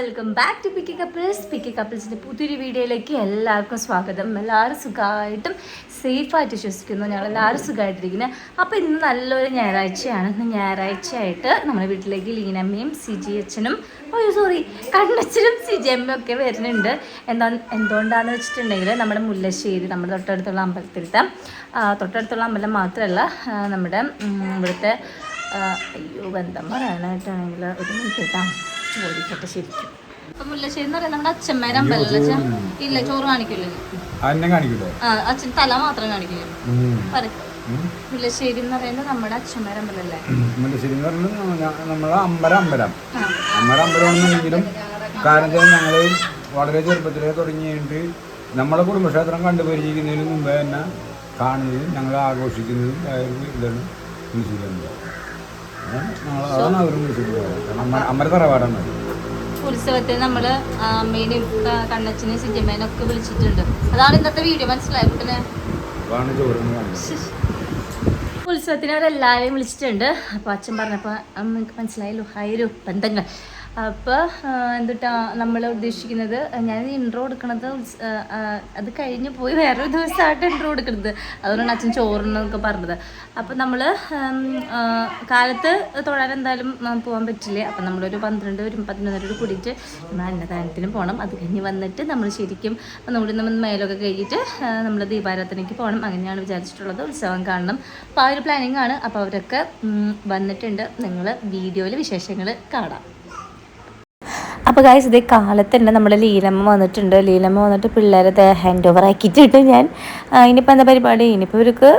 Welcome back to picky couples. Picky കപ്പിൾസിന്റെ പുതിയൊരു വീഡിയോയിലേക്ക് എല്ലാവർക്കും സ്വാഗതം. എല്ലാവരും സുഖമായിട്ടും സേഫായിട്ട് വിശ്വസിക്കുന്നു. ഞങ്ങൾ എല്ലാവരും സുഖമായിട്ടിരിക്കുന്നത് അപ്പോൾ ഇന്ന് നല്ലൊരു ഞായറാഴ്ചയാണ്. ഇന്ന് ഞായറാഴ്ചയായിട്ട് നമ്മുടെ വീട്ടിലേക്ക് ലീനമ്മയും സിജി അച്ഛനും ഓ സോറി കണ്ണച്ചനും സിജി അമ്മയും ഒക്കെ വരുന്നുണ്ട്. എന്താ എന്തുകൊണ്ടാണെന്ന് വെച്ചിട്ടുണ്ടെങ്കിൽ നമ്മുടെ മുല്ലശ്ശേരി നമ്മുടെ തൊട്ടടുത്തുള്ള അമ്പലത്തിലത്തെ തൊട്ടടുത്തുള്ള അമ്പലം മാത്രമല്ല നമ്മുടെ ഇവിടുത്തെ അയ്യോ ബന്ധം പറയാനായിട്ടാണെങ്കിൽ ഒരു മിനിറ്റ് കേട്ടാ ചോദിക്കട്ടെ ശരിക്കും. നമ്മുടെ അച്ഛന്മാരെ അമ്പലം അച്ഛൻ ഇല്ല ചോറ് അച്ഛൻ തല മാത്രം മുല്ലശ്ശേരി എന്ന് പറയുന്നത് നമ്മുടെ അച്ഛന്മാരെ മുല്ലശ്ശേരി എന്ന് പറയുന്നത് നമ്മളെ അമ്പലം. അമ്പലം അമ്പലം അമ്പലമാണെന്നുണ്ടെങ്കിലും കാരണം ഞങ്ങൾ വളരെ ചെറുപ്പത്തിലേ തുടങ്ങിയിട്ട് നമ്മളെ കുടുംബക്ഷേത്രം കണ്ടുപരിചയിക്കുന്നതിന് മുമ്പേ തന്നെ കാണുന്നതും ഞങ്ങൾ ആഘോഷിക്കുന്നതും ഇതാണ് മുല്ലശ്ശേരി അമ്പലം. അതാണ് ഉത്സവത്തിൽ നമ്മൾ അമ്മേനെയും ക- കണ്ണച്ചനെയും സിജമ്മേനും ഒക്കെ വിളിച്ചിട്ടുണ്ട്. അതാണ് ഇന്നത്തെ വീഡിയോ മനസ്സിലായി ഉത്സവത്തിന് അവരെല്ലാവരെയും വിളിച്ചിട്ടുണ്ട്. അപ്പോൾ അച്ഛൻ പറഞ്ഞപ്പോൾ നമുക്ക് മനസ്സിലായല്ലോ ഹായൊരു ബന്ധങ്ങൾ. അപ്പോൾ എന്തുട്ടാ നമ്മൾ ഉദ്ദേശിക്കുന്നത് ഞാൻ ഇൻട്രോ കൊടുക്കണത് അത് കഴിഞ്ഞ് പോയി വേറൊരു ദിവസമായിട്ട് ഇൻട്രോ കൊടുക്കുന്നത് അതുകൊണ്ടാണ് അച്ഛൻ ചോറിനൊക്കെ പറഞ്ഞത്. അപ്പോൾ നമ്മൾ കാലത്ത് തൊഴാൻ എന്തായാലും പോകാൻ പറ്റില്ല? അപ്പം നമ്മളൊരു പന്ത്രണ്ട് ഒരു പതിനൊന്നരോട് കൂടിയിട്ട് നമ്മൾ അന്നദാനത്തിന് പോകണം അത് കഴിഞ്ഞ് വന്നിട്ട് നമ്മൾ ശരിക്കും നമ്മുടെ നമ്മൾ മേലൊക്കെ കഴിഞ്ഞിട്ട് നമ്മൾ ദീപാരാധനയ്ക്ക് പോകണം അങ്ങനെയാണ് വിചാരിച്ചിട്ടുള്ളത്. ഉത്സവം കാണണം. അപ്പോൾ ആ ഒരു പ്ലാനിങ് ആണ്. അപ്പോൾ അവരൊക്കെ വന്നിട്ടുണ്ട്. നിങ്ങൾ വീഡിയോയിൽ വിശേഷങ്ങൾ കാണാം. അപ്പോൾ ഗായ്സ് ഇതേ കാലത്ത് തന്നെ നമ്മുടെ ലീലമ്മ വന്നിട്ടുണ്ട്. ലീലമ്മ വന്നിട്ട് പിള്ളേരെ ഹാൻഡ് ഓവർ ആക്കിയിട്ടുണ്ട് ഞാൻ. ഇനിയിപ്പോൾ എന്താ പരിപാടി? ഇനിയിപ്പോൾ ഇവർക്ക്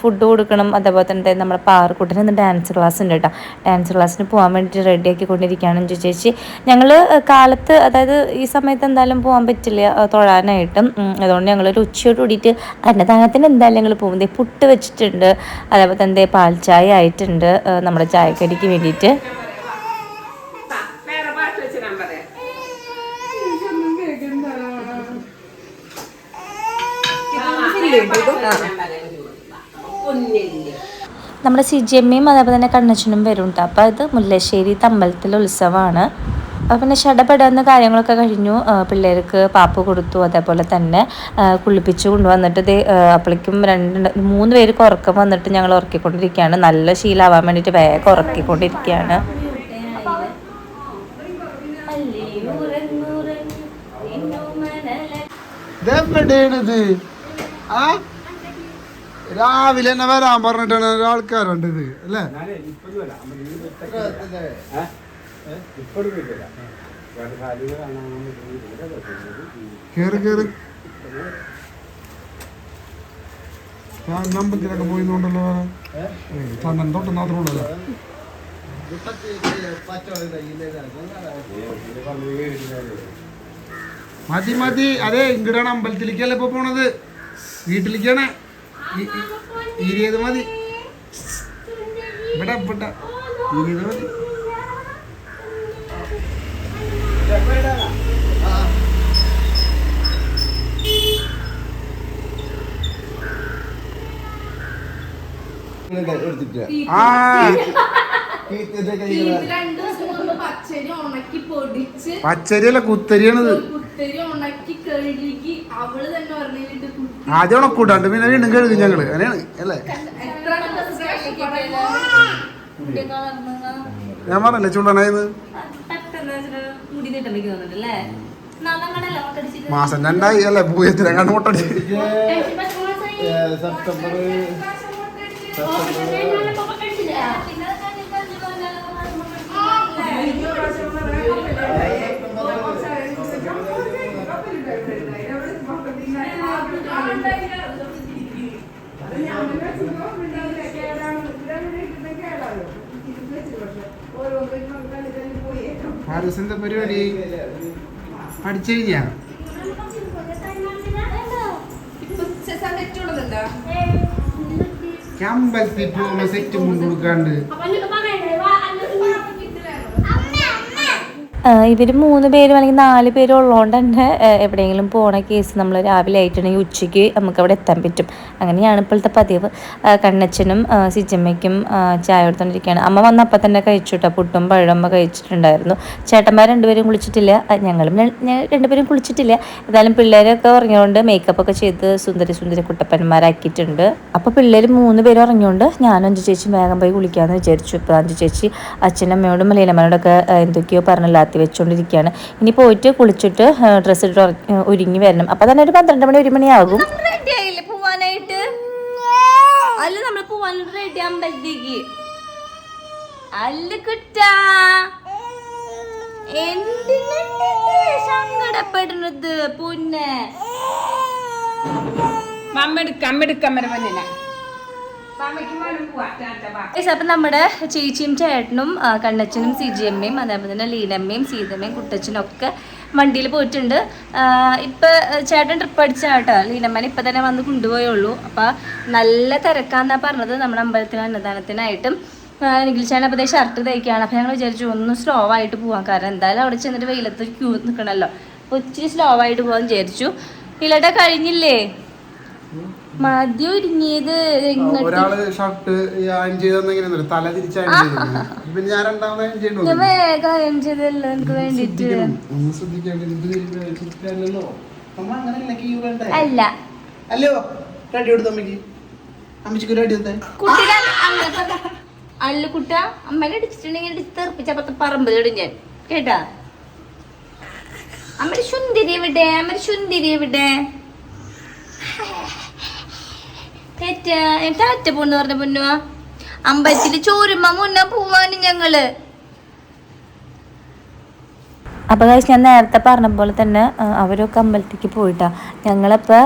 ഫുഡ് കൊടുക്കണം. അതേപോലെ തന്നെ നമ്മുടെ പാറക്കൂട്ടിന് ഇന്ന് ഡാൻസ് ക്ലാസ് ഉണ്ട് കേട്ടോ ഡാൻസ് ക്ലാസ്സിന് പോകാൻ വേണ്ടിയിട്ട് റെഡി ആക്കിക്കൊണ്ടിരിക്കുകയാണ് അഞ്ചു ചേച്ചി. ഞങ്ങൾ കാലത്ത് അതായത് ഈ സമയത്ത് എന്തായാലും പോകാൻ പറ്റില്ല തൊഴാനായിട്ടും. അതുകൊണ്ട് ഞങ്ങളൊരു ഉച്ചയോട് കൂടിയിട്ട് അന്നദാനത്തിന് എന്തായാലും ഞങ്ങൾ പോകുന്നത് പുട്ട് വെച്ചിട്ടുണ്ട്. അതേപോലെ തന്നെ പാൽ ചായ ആയിട്ടുണ്ട് നമ്മുടെ ചായക്കടിക്ക് വേണ്ടിയിട്ട് വേറെ പാട്ട് വെച്ച് ഞാൻ പറയാം പൊന്നില്ലേ നമ്മുടെ സി ജി എമ്മയും അതേപോലെ തന്നെ കണ്ണച്ചനും വരും കേട്ടോ അപ്പോൾ ഇത് മുല്ലശ്ശേരി തമ്പലത്തിലെ ഉത്സവമാണ്. അപ്പോൾ പിന്നെ ഷടപെടുന്ന കാര്യങ്ങളൊക്കെ കഴിഞ്ഞു. പിള്ളേർക്ക് പാപ്പ് കൊടുത്തു. അതേപോലെ തന്നെ കുളിപ്പിച്ച് കുളിപ്പിച്ചു കൊണ്ടുവന്നിട്ട് ഇത് അപ്പോഴേക്കും രണ്ട് മൂന്ന് പേർക്ക് ഉറക്കം വന്നിട്ട് ഞങ്ങൾ ഉറക്കിക്കൊണ്ടിരിക്കുകയാണ്. നല്ല ശീലമാവാൻ വേണ്ടിയിട്ട് വേഗം ഉറക്കിക്കൊണ്ടിരിക്കുകയാണ്. ഇതെവിടെയാണിത്? ആ? രാവിലെ തന്നെ വരാൻ പറഞ്ഞിട്ടാണ് ആൾക്കാരുണ്ട് ഇത് അല്ലേ? കേറി കേറി. ഞാൻ അമ്പലത്തിലൊക്കെ പോയിന്നുണ്ടല്ലോ പണ്ടൻ തൊട്ട് മാത്രമേ ഉള്ളല്ലോ മതി മതി. അതെ ഇങ്ങടാണ് അമ്പലത്തിലേക്കല്ലേ ഇപ്പൊ പോണത്? വീട്ടിലേക്കാണ് ഇരിയത് മതി. ഇവിടെ ഇവിടെ. ഇരിയത് മതി. ആ. രണ്ടു ദിവസം പച്ചരി ഉണക്കി പൊടിച്ച് പച്ചരിയല്ല കുത്തരിയാണിത്. കുത്തരി ഉണക്കി കഴുകി അവൾ തന്നെ പറഞ്ഞിട്ട് കുത്തി. ആദ്യം ഉണക്കൂട്ടാണ്ട് പിന്നെ വീണ്ടും കഴുകും ഞങ്ങൾ. അങ്ങനെയാണ് അല്ലേ? എത്ര ദിവസം കഷ്ടപ്പെടുന്നു. ഞാൻ പറഞ്ഞല്ലേ ചൂണ്ടനായത് മാസം രണ്ടായി അല്ലേ? പൂയത്തിന് കണ്ടു മുട്ടടി സെപ്റ്റംബർ ഉച്ച പരിപാടി ഇടുന്നുണ്ടോ? ക്യാമ്പൽ പോകുമ്പോ സെറ്റ് മുണ്ട് കൊടുക്കാണ്ട് ഇവർ മൂന്ന് പേരും അല്ലെങ്കിൽ നാല് പേരും ഉള്ളതുകൊണ്ട് തന്നെ എവിടെയെങ്കിലും പോണ കേസ് നമ്മൾ രാവിലെ ആയിട്ടുണ്ടെങ്കിൽ ഉച്ചയ്ക്ക് നമുക്ക് അവിടെ എത്താൻ പറ്റും. അങ്ങനെയാണ് ഇപ്പോഴത്തെ പതിവ്. കണ്ണച്ചനും സിജമ്മയ്ക്കും ചായ കൊടുത്തോണ്ടിരിക്കുകയാണ് അമ്മ വന്ന അപ്പം തന്നെ കഴിച്ചു കേട്ടോ പുട്ടും പഴം അമ്മ കഴിച്ചിട്ടുണ്ടായിരുന്നു. ചേട്ടന്മാർ രണ്ടുപേരും കുളിച്ചിട്ടില്ല. ഞങ്ങളും രണ്ടുപേരും കുളിച്ചിട്ടില്ല. ഏതായാലും പിള്ളേരൊക്കെ ഉറങ്ങിയോണ്ട് മേക്കപ്പ് ഒക്കെ ചെയ്ത് സുന്ദരി സുന്ദരി കുട്ടപ്പന്മാരാക്കിയിട്ടുണ്ട്. അപ്പോൾ പിള്ളേർ മൂന്ന് പേരും ഉറങ്ങിയോണ്ട് ഞാനും അഞ്ചു ചേച്ചി വേഗം പോയി കുളിക്കാമെന്ന് വിചാരിച്ചു. ഇപ്പോൾ അഞ്ചു ചേച്ചി അച്ഛനമ്മയോടും മലയിലമ്മയോടൊക്കെ എന്തൊക്കെയോ പറഞ്ഞ് ലാത്തി വെച്ചുകൊണ്ടിരിക്കുകയാണ് ഇനി പോയിട്ട് കുളിച്ചിട്ട് ഡ്രസ്സ് ഇട്ട് ഒരുങ്ങി വരണം. അപ്പം തന്നെ ഒരു പന്ത്രണ്ട് മണി ഒരു മണിയാകും. പോവാനായിട്ട്? അല്ല നമ്മൾ റെഡി അല്ല കുട്ടാ. എന്തിനാ സങ്കടപ്പെടുന്നത് പൊന്നെ? Guys, അപ്പൊ നമ്മുടെ ചേച്ചിയും ചേട്ടനും കണ്ണച്ചനും സിജിയമ്മയും അതേപോലെ തന്നെ ലീനമ്മയും സീതമ്മയും കുട്ടച്ചനും ഒക്കെ വണ്ടിയിൽ പോയിട്ടുണ്ട്. ഇപ്പം ചേട്ടൻ ട്രിപ്പ് അടിച്ച കേട്ടോ. ലീനമ്മനെ ഇപ്പൊ തന്നെ വന്ന് കൊണ്ടുപോയുള്ളൂ. അപ്പൊ നല്ല തിരക്കാന്നാ പറഞ്ഞത് നമ്മുടെ അമ്പലത്തിന് അന്നദാനത്തിനായിട്ടും. നിഖിൽച്ചാൻ അപ്പോൾ ഷർട്ട് തയ്ക്കുകയാണ്. അപ്പോൾ ഞങ്ങൾ വിചാരിച്ചു ഒന്ന് സ്ലോ ആയിട്ട് പോവാം. കാരണം എന്തായാലും അവിടെ ചെന്നിട്ട് വെയിലത്ത് ക്യൂ നിൽക്കണമല്ലോ അപ്പോൾ ഇച്ചിരി സ്ലോ ആയിട്ട് പോകാൻ വിചാരിച്ചു. ഇല്ലട്ടെ കഴിഞ്ഞില്ലേ? മതി ഒരുങ്ങിയത് ഒരാൾ ഷർട്ട് അയൺ തല തിരിച്ച് അയൺ ചെയ്തു പിന്നെ ഞാൻ രണ്ടാമത് അയൺ ചെയ്യണ്ടോ ഞാൻ വേഗം അയൺ ചെയ്തല്ലോ എനിക്ക് വേണ്ടിട്ട്. ഒന്ന് ശ്രദ്ധിക്കാണ്ട്. ഇത് തിരിച്ചിട്ടില്ലല്ലോ നമ്മൾ അങ്ങനെയല്ല കീ വേണ്ടേ അല്ല. റെഡി കൊടുത്ത അമ്മച്ചിക്ക് റെഡി അല്ല കുട്ട അമ്മേനെ അടിച്ചിട്ടുണ്ടെങ്കിൽ അടിച്ച് ഞാൻ. കേട്ടാ? അമ്മയുടെ സുന്ദരി എവിടെ? അമ്മയുടെ സുന്ദരി എവിടെ? ടാറ്റ പോന്ന് പറഞ്ഞ പൊന്നുവാ അമ്പലത്തിൽ ചോരുമ്മ മുന്ന പോവാനും ഞങ്ങൾ. അപ്പോൾ കഴിച്ച് ഞാൻ നേരത്തെ പറഞ്ഞ പോലെ തന്നെ അവരൊക്കെ അമ്പലത്തേക്ക് പോയിട്ടാ. ഞങ്ങളപ്പോൾ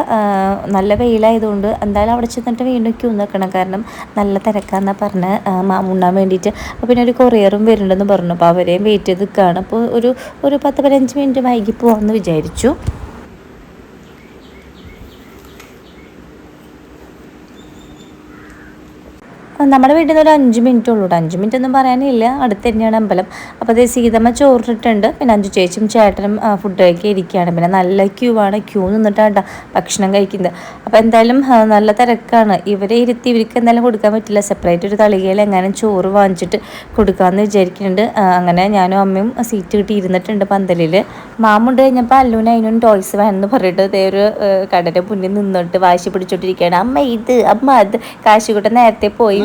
നല്ല വെയിലായതുകൊണ്ട് എന്തായാലും അവിടെ ചെന്നിട്ട് വീണ്ടും ക്യൂ നിൽക്കണം കാരണം നല്ല തിരക്കാന്നാ പറഞ്ഞ് മാമുണ്ണാൻ വേണ്ടിയിട്ട്. അപ്പോൾ പിന്നെ ഒരു കൊറിയറും വരുന്നുണ്ടെന്ന് പറഞ്ഞു. അപ്പോൾ അവരെയും വെയിറ്റ് ചെയ്ത് നിൽക്കുകയാണ് അപ്പോൾ ഒരു ഒരു പത്ത് പതിനഞ്ച് മിനിറ്റ് വൈകി പോകാമെന്ന് വിചാരിച്ചു. നമ്മുടെ വീട്ടിൽ നിന്ന് ഒരു അഞ്ച് മിനിറ്റ് ഉള്ളൂ അഞ്ച് മിനിറ്റ് ഒന്നും പറയാനില്ല. അടുത്ത് തന്നെയാണ് അമ്പലം. അപ്പോൾ അതേ സീതമ്മ ചോറിട്ടിട്ടുണ്ട്. പിന്നെ അഞ്ചു ചേച്ചിയും ചേട്ടനും ഫുഡ് കഴിക്കാൻ ഇരിക്കുകയാണ്. പിന്നെ നല്ല ക്യൂ ആണ്. ക്യൂ നിന്നിട്ടാണ് ട്ടോ ഭക്ഷണം കഴിക്കുന്നത്. അപ്പോൾ എന്തായാലും നല്ല തിരക്കാണ്. ഇവരെ ഇരുത്തി ഇവർക്ക് എന്തായാലും കൊടുക്കാൻ പറ്റില്ല. സെപ്പറേറ്റ് ഒരു തളികയിൽ എങ്ങാനും ചോറ് വാങ്ങിച്ചിട്ട് കൊടുക്കാമെന്ന് വിചാരിക്കുന്നുണ്ട്. അങ്ങനെ ഞാനും അമ്മയും സീറ്റ് കിട്ടി ഇരുന്നിട്ടുണ്ട് പന്തലിൽ മാമുണ്ട് കഴിഞ്ഞപ്പോൾ അല്ലൂന് അതിനും ടോയ്സ് വേണമെന്ന് പറഞ്ഞിട്ട് അതേ ഒരു കടയുടെ മുന്നിൽ നിന്നിട്ട് വാശി പിടിച്ചോണ്ടിരിക്കുകയാണ്. അമ്മ ഇത് അമ്മ അത്. കാശുകൂട്ടം നേരത്തെ പോയി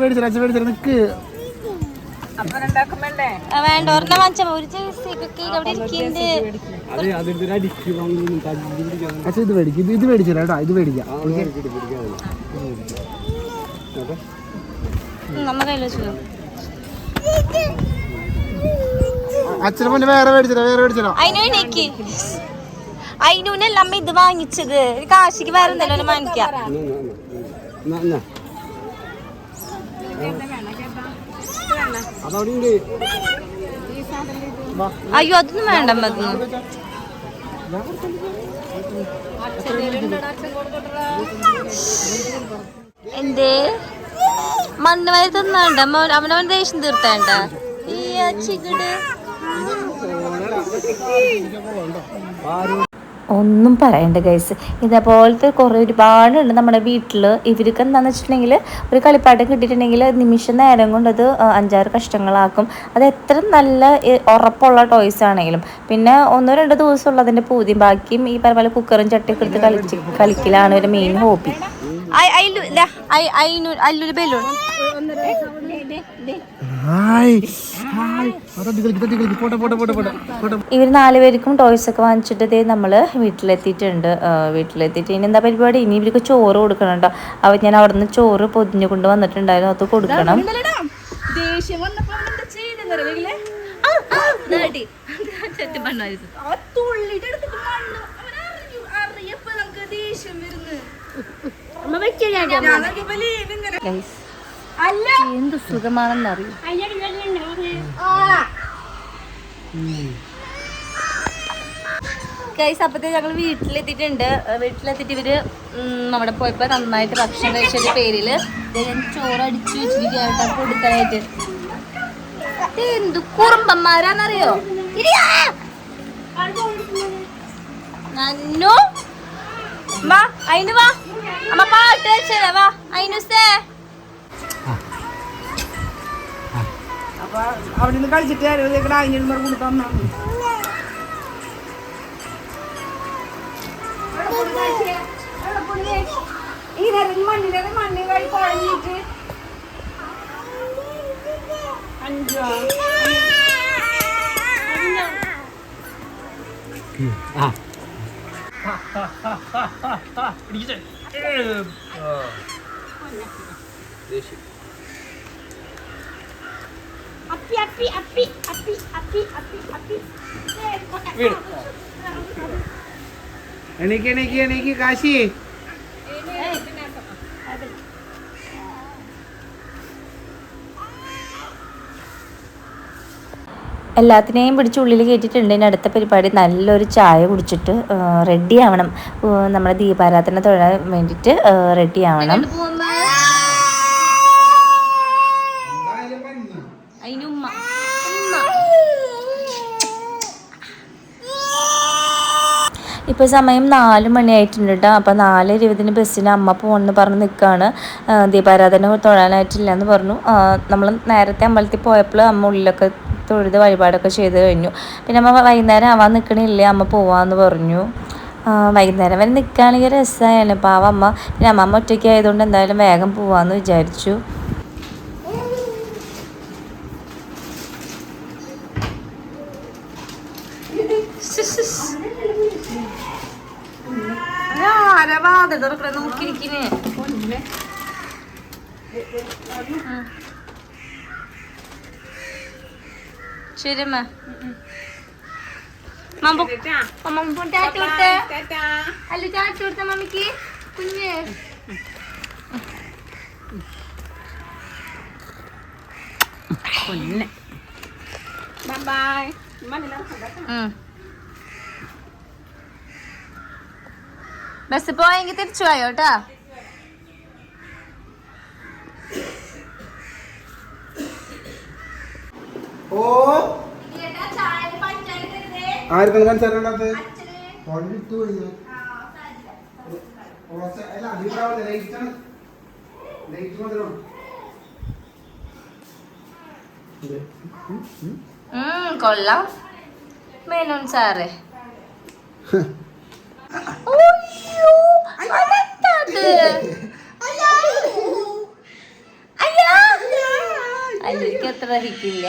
മേടിച്ചില്ല നിക്ക് വേണ്ട ഒരെണ്ണം വാങ്ങിച്ചാ. ഒരു കേക്ക് അവിടെ ഇരിക്കുന്നുണ്ട് ഇത് മേടിക്കും ഇത് ഇത് മേടിച്ചില്ല കേട്ടോ ഇത് മേടിക്കാം. നമ്മ കയ്യിൽ വെച്ചോ. അച്ഛനെ മുന്നേ വേറെ മേടിച്ചില്ല വേറെ മേടിച്ചില്ല അതിനു എനിക്ക് അതിനൂനല്ല അമ്മ ഇത് വാങ്ങിച്ചത്. കാശിക്ക് വേറെ എന്തെങ്കിലും വാങ്ങിക്കാം. അയ്യോ അതൊന്നും വേണ്ട എന്തേ? മണ്ണ് വരെ തിന്നാണ്ട. അവനവൻ ദേഷ്യം തീർത്താണ്ട. ഈ ചികിട്. ഒന്നും പറയണ്ട ഗൈസ് ഇതേപോലത്തെ കുറേ ഒരുപാടുണ്ട് നമ്മുടെ വീട്ടിൽ ഇവർക്ക് എന്താണെന്ന് വെച്ചിട്ടുണ്ടെങ്കിൽ ഒരു കളിപ്പാട്ടം കിട്ടിയിട്ടുണ്ടെങ്കിൽ നിമിഷ നേരം കൊണ്ട് അത് അഞ്ചാറ് കഷ്ടങ്ങളാക്കും അത് എത്ര നല്ല ഉറപ്പുള്ള ടോയ്സ് ആണെങ്കിലും പിന്നെ ഒന്നോ രണ്ടോ ദിവസമുള്ള അതിന്റെ പൂതിയും ബാക്കിയും ഈ പറഞ്ഞ പോലെ കുക്കറും ചട്ടിയൊക്കെ എടുത്ത് കളിച്ച് കളിക്കലാണ് ഒരു മെയിൻ ഹോബി അല്ലൊരു ബലൂൺ ഇവർ നാലുപേർക്കും ടോയ്സ് ഒക്കെ വാങ്ങിച്ചിട്ട് ദേ നമ്മൾ വീട്ടിലെത്തിയിട്ടുണ്ട്. വീട്ടിലെത്തിയിട്ട് ഇനി എന്താ പരിപാടി? ഇനി ഇവർക്ക് ചോറ് കൊടുക്കണം അവ ഞാൻ അവിടെ നിന്ന് ചോറ് പൊതിഞ്ഞു കൊണ്ട് വന്നിട്ടുണ്ടായിരുന്നു. അത് കൊടുക്കണം. ദേഷ്യം വന്നപ്പോ ഗൈസ് എന്ത് സുഖമാണെന്നറിയും? ഗൈസ് അപ്പത്തേ ഞങ്ങൾ വീട്ടിലെത്തിയിട്ടുണ്ട്. വീട്ടിലെത്തിട്ട് വീട്ടിലെത്തിയിട്ട് ഇവർ നമ്മുടെ പോയപ്പോ നന്നായിട്ട് ഭക്ഷണം കഴിച്ചതിന്റെ പേരിൽ ഞാൻ ചോറ് അടിച്ചു വെച്ചിരിക്കുകയാട്ടോ കൊടുക്കാനായിട്ട്. എന്തു കുറുമ്പന്മാരാന്നറിയോ. നന്നു. വാ അയിന് വാ. അമ്മ പാട്ട് വെച്ചേ വാ. അയിനുസേ. അപ്പൊ അവിടെ നിന്ന് കളിച്ചിട്ട് ആരോഗ്യം അഞ്ഞൂറ് കൊടുത്തു തന്നാ. ഈ നിറഞ്ഞ മണ്ണിനെ മണ്ണിൽ വഴി അപ്പി അപ്പി അപ്പി അപ്പി അപ്പി അപ്പി അപ്പി എണീക്ക് എണീക്ക് എണീക്ക് കാശി. എല്ലാത്തിനെയും പിടിച്ച് ഉള്ളിൽ കയറ്റിയിട്ടുണ്ട് ഇനി അടുത്ത പരിപാടി നല്ലൊരു ചായ കുടിച്ചിട്ട് റെഡി ആവണം. നമ്മുടെ ദീപാരാധന തൊഴാൻ വേണ്ടിയിട്ട് റെഡി ആവണം. ഇപ്പോൾ സമയം നാല് മണിയായിട്ടുണ്ട് കേട്ടോ അപ്പോൾ നാല് ഇരുപതിന് ബസ്സിന് അമ്മ പോകണമെന്ന് പറഞ്ഞ് നിൽക്കുകയാണ് ദീപാരാധന തൊഴാനായിട്ടില്ല എന്ന് പറഞ്ഞു നമ്മൾ നേരത്തെ അമ്പലത്തിൽ പോയപ്പോൾ അമ്മ ഉള്ളിലൊക്കെ തൊഴുത് വഴിപാടൊക്കെ ചെയ്ത് കഴിഞ്ഞു. പിന്നെ അമ്മ വൈകുന്നേരം ആവാൻ നിൽക്കണില്ലേ അമ്മ പോവാന്ന് പറഞ്ഞു. ആ, വൈകുന്നേരം വരെ നിൽക്കുകയാണെങ്കിൽ രസമായാണ് പാവ അമ്മ. പിന്നെ അമ്മ ഒറ്റയ്ക്ക് ആയതുകൊണ്ട് എന്തായാലും വേഗം പോവാമെന്ന് വിചാരിച്ചു ആരാ വാതിൽ തുറക്കണ നോക്കിയിരിക്കുന്നേ ശരി അമ്മ മമ്മ മമ്മ ടാറ്റ കൊടുത്തേ. അല്ല ടാറ്റ കൊടുത്ത മമ്മിക്ക്. കുഞ്ഞ്. ബൈ ഉം. ബസ് പോയെങ്കിൽ തിരിച്ചു പോയോ കേട്ടോ ഓ കൊള്ളാം. മേനോൻ സാറേ. അയ്യോ, അതെന്താത്? അയ്യാ. അയ്യോക്ക് അത്ര ദഹിക്കില്ല.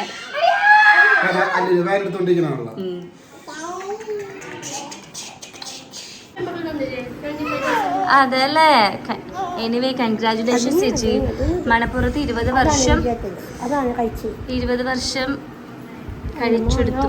അതല്ലേ. എനിവേ കൺഗ്രാചുലേഷൻ ചേച്ചി. മണപ്പുറത്ത് ഇരുപത് വർഷം അതാണ് കഴിച്ചു ഇരുപത് വർഷം കഴിച്ചെടുത്തു.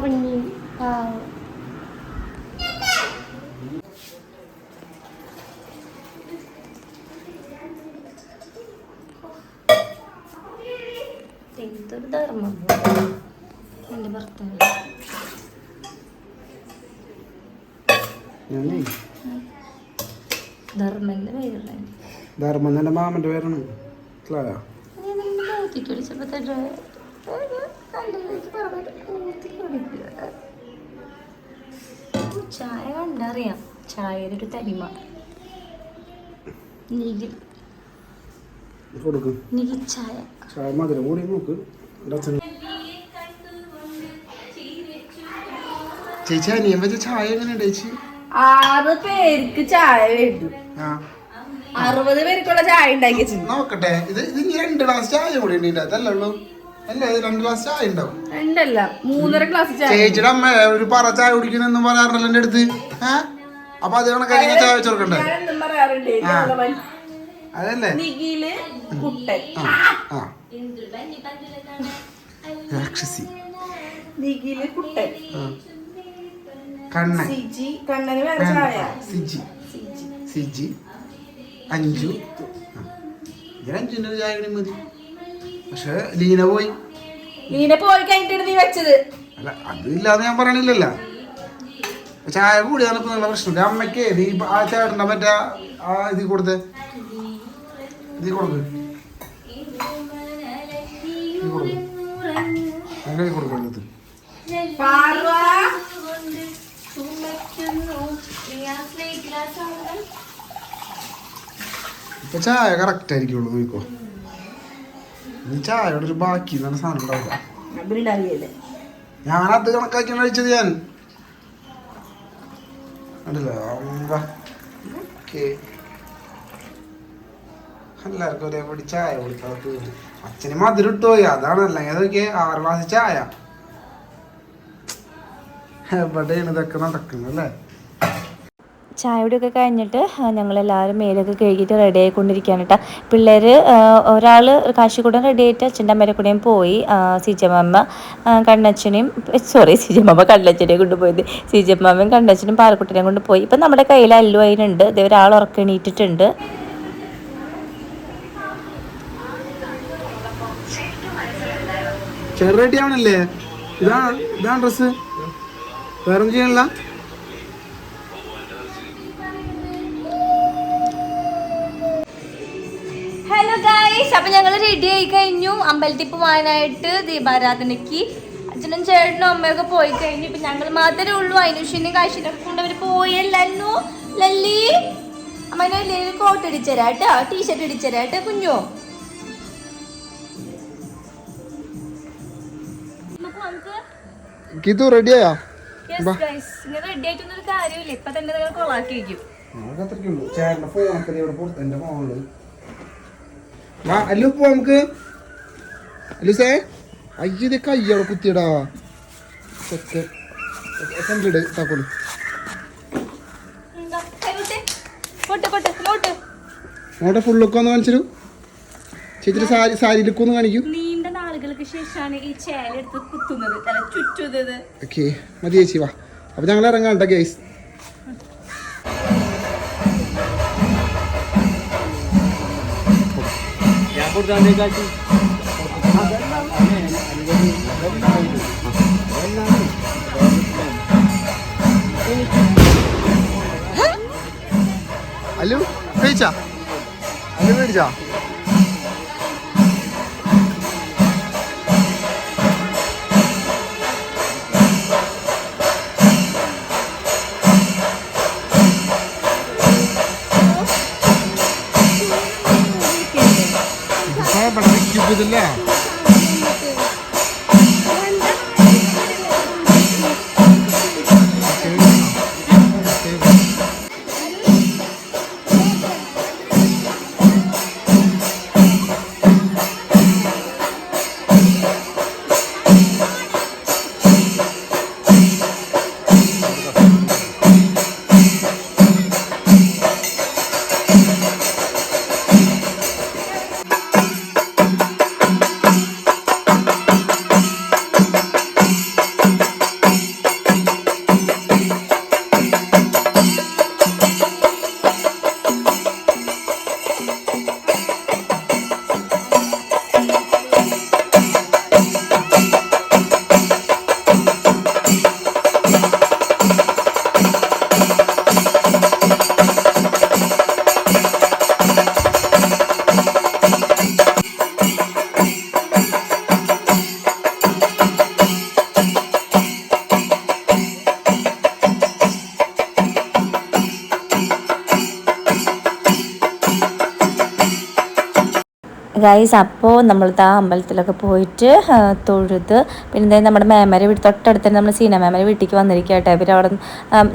ധർമ്മൻ എന്റെ മാമന്റെ പേരാണ്. മനസ്സിലായോ? ചായ കണ്ടറിയാം. ചായയുടെ ഒരു തരിമ ചായ. ചായ മധുരം കൂടി നോക്ക് എന്റെ അച്ഛൻ ചേച്ചി അനിയൻ വെച്ച ചായ എങ്ങനെയുണ്ട് ചേച്ചി? ആറ് പേർക്ക് ചായ വേണ്ടു. ആ. അറുപത് പേർക്കുള്ള ചായ ഉണ്ടാക്കി നോക്കട്ടെ. ഇത് ഇത് ഇനി രണ്ട് ഗ്ലാസ് ചായ കൂടി ഉണ്ട് ഇതിന്റെ അതല്ലേ ഉള്ളൂ? അല്ലേ? ഇത് രണ്ട് ഗ്ലാസ് ചായ ഉണ്ടാവും രണ്ടല്ല മൂന്നര ഗ്ലാസ് ചായ. ചേച്ചിയുടെ അമ്മ ഒരു പറ ചായ കുടിക്കുന്നെന്നും പറയാറുണ്ടല്ലോ എന്റെ അടുത്ത്. ഏ? അപ്പൊ അത് ചായ വെച്ച് കൊടുക്കണ്ടേ? ഞാൻ എന്തും പറയാറുണ്ട് ആ. ഇതേപോലെ അതല്ലേ? നിഖിൽ കുട്ടൻ. ആ. രാക്ഷസി. നിഖിൽ കുട്ടൻ. കണ്ണൻ. സിജി. കണ്ണന് വേറെ ചായ സിജി. സിജി. സിജി. അഞ്ചു. ഇതിന് ഒരു ചായ കൂടി മതി. പക്ഷേ ലീന പോയി. ലീന പോയി കഴിഞ്ഞിട്ട് നീ വെച്ചത്. അല്ല അതില്ലാതെ ഞാൻ പറയണില്ലല്ലോ. ചായ കൂടിയാണ് നടക്കുന്ന നിങ്ങളുടെ പ്രശ്നം. അമ്മയ്ക്ക് നീ ആ ചേട്ടന്റെ മറ്റേ ആ ഇതിൽ കൊടുത്തേ? ഇതിൽ കൊടുക്ക്. അങ്ങനെ കൊടുക്കുന്നത് പാർവ. ചായ കറക്റ്റ് ആയിരിക്കുള്ളൂ നോക്കോ നീ ചായയുടെ ഒരു ബാക്കി നല്ല സാധനം ഉണ്ടാവില്ല ഞാനത് കണക്കാക്കിയാണ് കഴിച്ചത് ഞാൻ. അല്ല. ഓക്കേ. എല്ലാവർക്കും ഒരേപടി ചായ കൊടുത്താൽ അച്ഛന് മധുരം ഇട്ട് പോയി. അതാണ് അല്ലെങ്കിൽ അതൊക്കെ ആറ് ഗ്ലാസ് ചായ. എവിടെയാണ് ഇതൊക്കെ നടക്കുന്നത് അല്ലേ? ചായയുടെയൊക്കെ കഴിഞ്ഞിട്ട് ഞങ്ങളെല്ലാവരും മേലൊക്കെ കഴുകിയിട്ട് റെഡി ആയിക്കൊണ്ടിരിക്കുകയാണ് കേട്ടോ പിള്ളേർ ഒരാൾ കാശിക്കൂടം റെഡി ആയിട്ട് അച്ഛന്റെ അമ്മേരെ കൂടെയും പോയി സിജമ്മ കണ്ണച്ചനെയും സോറി സിജമ്മ കണ്ണച്ചനെയും കൊണ്ടുപോയത്. സിജമ്മയും കണ്ണച്ചനും കൊണ്ട് പോയി ഇപ്പം നമ്മുടെ കയ്യിൽ അല്ലു അതിനുണ്ട് ഇതേ ഒരാൾ ഉറക്കണീറ്റിട്ടുണ്ട്. ചെറു റെഡി ആവണല്ലേ ഇതാണ് ഇതാണ് ഡ്രസ് വേറെ ചെയ്യണില്ല. ഞങ്ങൾ റെഡി ആയി കഴിഞ്ഞു. അമ്പലത്തിൽ പോവാനായിട്ട് ദീപാരാധനയ്ക്ക്. അച്ഛനും ചേട്ടനും അമ്മയൊക്കെ പോയി കഴിഞ്ഞു. ഇപ്പൊ ഞങ്ങൾ മാത്രമേ ഉള്ളൂ. അയിനുഷിനെയും കാശിനൊക്കെ കൊണ്ട് അവർ പോയല്ലോ ലല്ലി അമ്മനെ വലിയ കോട്ട് അടിച്ചരാട്ടോ കേട്ടോ. ടീഷർട്ട് അടിച്ചരാട്ടോ കേട്ടോ കുഞ്ഞു. കിതു റെഡിയായോ റെഡി ആയിട്ടൊന്നും ഒരു കാര്യമില്ല ഇപ്പൊ തന്നെ കൊളാക്കി വയ്ക്കും ഫോണൊക്കെ അല്ലു പോ നമുക്ക്. അല്ലുസേ അയ്യ ഇത് കയ്യോടെ കുത്തിയടാ. സെക്കൻഡ് ഫുൾ ലുക്ക് ഒന്ന് കാണിച്ചു ചേച്ചിയുടെ സാരി സാരി ലുക്ക് ഒന്ന് കാണിക്കൂ. നീണ്ട നാളുകൾക്ക് ശേഷമാണ് ഈ ചേലെടുത്ത് കുത്തുന്നത് തല ചുറ്റുന്നത്. ഓക്കെ മതി ചേച്ചി വാ. അപ്പൊ ഞങ്ങൾ ഇറങ്ങാം കേട്ടോ ഗൈസ് അല്ലു കഴിച്ചാ അല്ലു മേടിച്ചാ ಆಗುದಿಲ್ಲ ഗൈസ് അപ്പോൾ നമ്മൾ ആ അമ്പലത്തിലൊക്കെ പോയിട്ട് തൊഴുത് പിന്നെ ദേ നമ്മുടെ മേമരെ വീട്ടിൽ തൊട്ടടുത്ത് തന്നെ നമ്മൾ സീന മേമരെ വീട്ടിലേക്ക് വന്നിരിക്കട്ടെ ഇവർ അവിടെ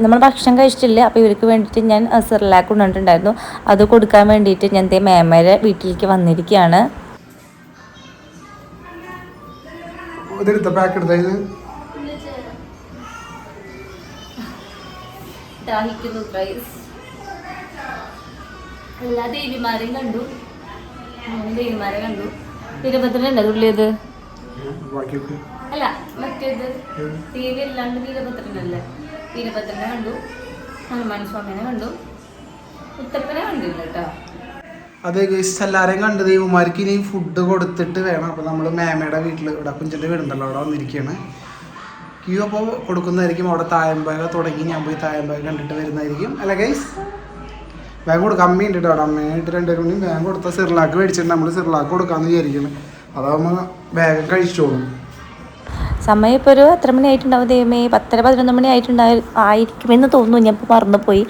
നമ്മൾ ഭക്ഷണം കഴിച്ചിട്ടില്ല. അപ്പോൾ ഇവർക്ക് വേണ്ടിയിട്ട് ഞാൻ സിറലാക്ക് കൊണ്ടുവന്നിട്ടുണ്ടായിരുന്നു. അത് കൊടുക്കാൻ വേണ്ടിയിട്ട് ഞാൻ ദേ മേമരെ വീട്ടിലേക്ക് വന്നിരിക്കുകയാണ്. ഇതെടുത്ത പാക്ക് എടുത്ത ഇത്? ദാഹിക്കുന്നു ഗൈസ് എല്ലാ ദേവിമാരെയും കണ്ടു. ദേവിമാരെ കണ്ടു. വീരഭദ്രനുണ്ട് തുള്ളിയത് അല്ല മറ്റേത്? ടി വി അല്ലാണ്ട് വീരഭദ്രനല്ലേ വീരഭദ്രനെ കണ്ടു. ഹനുമാൻ സ്വാമിനെ കണ്ടു. ഉത്തപ്പനെ കണ്ടില്ല കേട്ടോ. അതെ ഗൈസ് എല്ലാവരെയും കണ്ട് ദൈവമാർക്ക് ഇനി ഫുഡ് കൊടുത്തിട്ട് വേണം. അപ്പോൾ നമ്മൾ മേമയുടെ വീട്ടിൽ ഇവിടെ കുഞ്ചിന്റെ വീടുണ്ടല്ലോ അവിടെ വന്നിരിക്കുകയാണ് ക്യൂ അപ്പോൾ കൊടുക്കുന്നതായിരിക്കും. അവിടെ തായമ്പക തുടങ്ങി ഞാൻ പോയി തായമ്പക കണ്ടിട്ട് വരുന്നതായിരിക്കും. അല്ല ഗൈസ് ബാഗ് കൊടുക്കാം അമ്മ ഉണ്ട് കേട്ടോ അമ്മയായിട്ട് രണ്ടുപേരും കൂടി ബാഗ് കൊടുത്താൽ സിർലാക്ക് മേടിച്ചിട്ട് നമ്മൾ സിർലാക്ക് കൊടുക്കാമെന്ന് വിചാരിക്കുന്നത് അതാകുമ്പോൾ ബാഗ് കഴിച്ചോളും. സമയം ഇപ്പോൾ ഒരു എത്ര മണി ആയിട്ടുണ്ടാവും? ദൈവമേ പത്തര പതിനൊന്ന് മണി ആയിട്ടുണ്ടായി ആയിരിക്കുമെന്ന് തോന്നുന്നു. ഞാൻ ഇപ്പോൾ മറന്നുപോയി.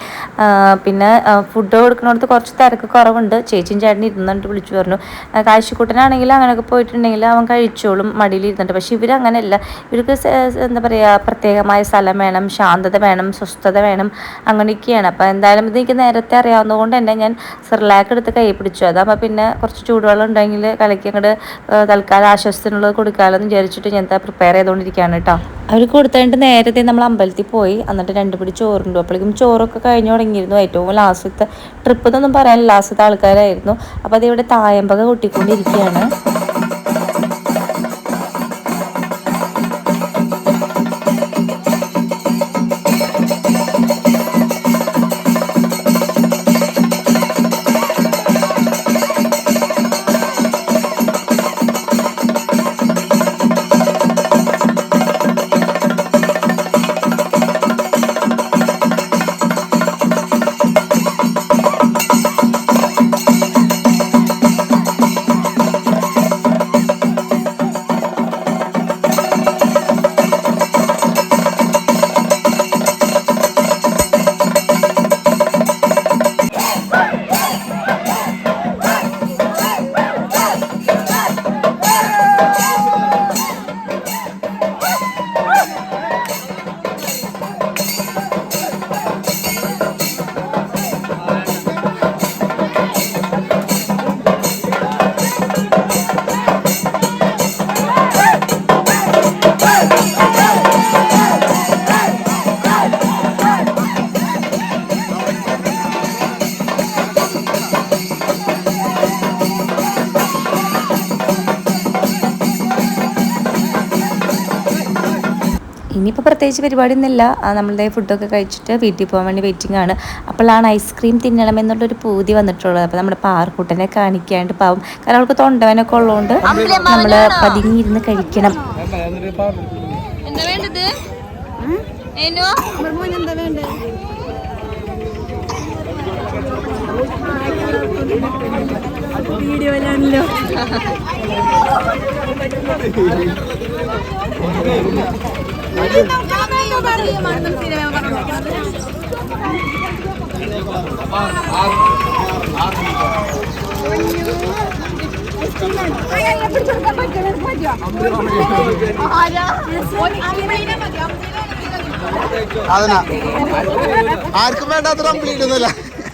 പിന്നെ ഫുഡ് കൊടുക്കുന്നിടത്ത് കുറച്ച് തിരക്ക് കുറവുണ്ട്. ചേച്ചിയും ചേട്ടനും ഇരുന്നിട്ട് വിളിച്ചു പറഞ്ഞു. ആ, കാശിക്കുട്ടനാണെങ്കിൽ അങ്ങനെയൊക്കെ പോയിട്ടുണ്ടെങ്കിൽ അവൻ കഴിച്ചോളും മടിയിൽ ഇരുന്നിട്ട്. പക്ഷെ ഇവരങ്ങനെയല്ല ഇവർക്ക് സ- സ- എന്താ പറയുക പ്രത്യേകമായ സ്ഥലം വേണം ശാന്തത വേണം സ്വസ്ഥത വേണം അങ്ങനെയൊക്കെയാണ്. അപ്പോൾ എന്തായാലും ഇത് എനിക്ക് നേരത്തെ അറിയാവുന്നതുകൊണ്ട് തന്നെ ഞാൻ സിർലാക്ക് എടുത്ത് കൈ പിടിച്ചു. അതാകുമ്പോൾ പിന്നെ കുറച്ച് ചൂടുവെള്ളം ഉണ്ടെങ്കിൽ കലക്കി അങ്ങോട്ട് തൽക്കാലം ആശ്വാസത്തിനുള്ളത് കൊടുക്കാമല്ലോ എന്ന് വിചാരിച്ചിട്ട് ഞാൻ പ്രിപ്പയർ ചെയ്തുകൊണ്ടിരിക്കുകയാണ് കേട്ടോ. അവർ കൊടുത്തിട്ട് നേരത്തെ നമ്മൾ അമ്പലത്തിൽ പോയി എന്നിട്ട് രണ്ട് പിടി ചോറുണ്ടു. അപ്പോഴേക്കും ചോറൊക്കെ കഴിഞ്ഞു തുടങ്ങിയിരുന്നു. ഏറ്റവും ലാസ്റ്റത്തെ ട്രിപ്പ് എന്നൊന്നും പറയാൻ ലാസ്റ്റത്തെ ആൾക്കാരായിരുന്നു. അപ്പോൾ അതിവിടെ തായമ്പക കൊട്ടിക്കൊണ്ടിരിക്കുകയാണ്. പ്രത്യേകിച്ച് പരിപാടിയൊന്നുമില്ല. ഒന്നുമില്ല നമ്മളുടെ ഫുഡൊക്കെ കഴിച്ചിട്ട് വീട്ടിൽ പോകാൻ വേണ്ടി വെയിറ്റിംഗ് ആണ്. അപ്പോഴാണ് ഐസ്ക്രീം തിന്നണം എന്നുള്ളൊരു പൂതി വന്നിട്ടുള്ളത്. അപ്പോൾ നമ്മുടെ പാർക്കുട്ടനെ കാണിക്കാണ്ട് പാവം. കാരണം അവൾക്ക് തൊണ്ടവനൊക്കെ ഉള്ളതുകൊണ്ട് നമ്മൾ പതുങ്ങിയിരുന്ന് കഴിക്കണം. എന്താ വേണ്ടത്? എന്താ വേണ്ടത്? വീഡിയോയിലാണല്ലോ. അതിനാ ആർക്കും വേണ്ടാത്ത കംപ്ലീറ്റ് ഒന്നുമില്ല.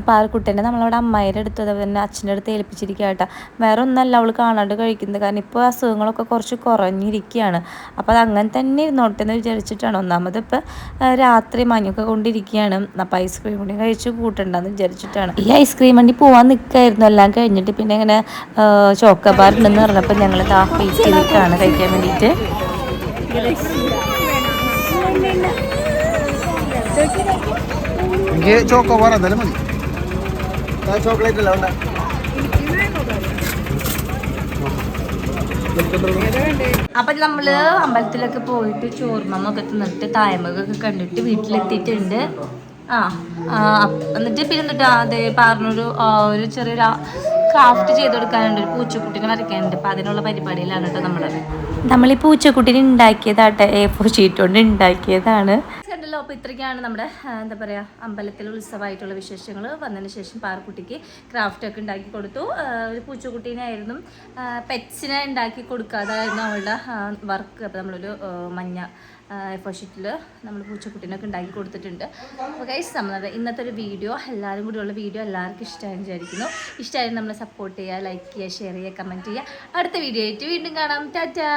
പാർക്കുട്ടനെ നമ്മളവിടെ അമ്മായിയുടെ അടുത്ത് അതുപോലെ തന്നെ അച്ഛന്റെ അടുത്ത് ഏൽപ്പിച്ചിരിക്കുക കേട്ടോ. വേറെ ഒന്നല്ല അവൾ കാണാണ്ട് കഴിക്കുന്നത്. കാരണം ഇപ്പോൾ അസുഖങ്ങളൊക്കെ കുറച്ച് കുറഞ്ഞിരിക്കുകയാണ്. അപ്പോൾ അത് അങ്ങനെ തന്നെ ഇരുന്നോട്ടെ എന്ന് വിചാരിച്ചിട്ടാണ്. ഒന്നാമത് ഇപ്പോൾ രാത്രി മഞ്ഞൊക്കെ കൊണ്ടിരിക്കുകയാണ്. അപ്പോൾ ഐസ്ക്രീം കൂടി കഴിച്ച് കൂട്ടണ്ടെന്ന് വിചാരിച്ചിട്ടാണ്. ഈ ഐസ്ക്രീം വണ്ടി പോകാൻ നിൽക്കായിരുന്നു എല്ലാം കഴിഞ്ഞിട്ട് പിന്നെ ഇങ്ങനെ ചോക്കബാർ ഉണ്ടെന്ന് പറഞ്ഞപ്പോൾ ഞങ്ങൾ ആ വെയിറ്റ് ചെയ്തിട്ടാണ് കഴിക്കാൻ വേണ്ടിയിട്ട്. ചോക്കോ പറഞ്ഞാലും മതി. ചോക്ലേറ്റ് അല്ല ഉണ്ടാ അപ്പൊ നമ്മൾ അമ്പലത്തിലൊക്കെ പോയിട്ട് ചോർമ്മൊക്കെ തിന്നിട്ട് തായമൊക്കെ കണ്ടിട്ട് വീട്ടിലെത്തിയിട്ടുണ്ട്. ആ ആ, എന്നിട്ട് പിന്നെ എന്നിട്ട് അതെ പറഞ്ഞൊരു ഒരു ചെറിയൊരു ക്രാഫ്റ്റ് ചെയ്ത് കൊടുക്കാനുണ്ട് ഒരു പൂച്ചക്കുട്ടിനെ വരയ്ക്കാനുണ്ട്. അപ്പം അതിനുള്ള പരിപാടിയിലാണ് കേട്ടോ നമ്മൾ നമ്മൾ ഈ പൂച്ചക്കുട്ടിനെ ഉണ്ടാക്കിയതാട്ടെ എ ഫോർ ഷീറ്റ് കൊണ്ട് ഉണ്ടാക്കിയതാണ്. കണ്ടല്ലോ അപ്പോൾ ഇത്രയ്ക്കാണ് നമ്മുടെ എന്താ പറയുക അമ്പലത്തിലെ ഉത്സവമായിട്ടുള്ള വിശേഷങ്ങൾ വന്നതിന് ശേഷം പാറക്കുട്ടിക്ക് ക്രാഫ്റ്റ് ഒക്കെ ഉണ്ടാക്കി കൊടുത്തു. ഒരു പൂച്ചക്കുട്ടീനായിരുന്നു പെറ്റ്സിനെ ഉണ്ടാക്കി കൊടുക്കാതായിരുന്നു അവളുടെ വർക്ക് അപ്പോൾ നമ്മളൊരു മഞ്ഞ എഫോഷിറ്റിൽ നമ്മൾ പൂച്ചക്കുട്ടീനൊക്കെ ഉണ്ടാക്കി കൊടുത്തിട്ടുണ്ട്. അപ്പോൾ ഗൈസ് സമ്മതം ഇന്നത്തെ ഒരു വീഡിയോ എല്ലാവരും കൂടിയുള്ള വീഡിയോ എല്ലാവർക്കും ഇഷ്ടമായി വിചാരിക്കുന്നു. ഇഷ്ടമായി നമ്മളെ സപ്പോർട്ട് ചെയ്യുക ലൈക്ക് ചെയ്യുക ഷെയർ ചെയ്യുക കമന്റ് ചെയ്യുക. അടുത്ത വീഡിയോ ആയിട്ട് വീണ്ടും കാണാം. ടാറ്റാ!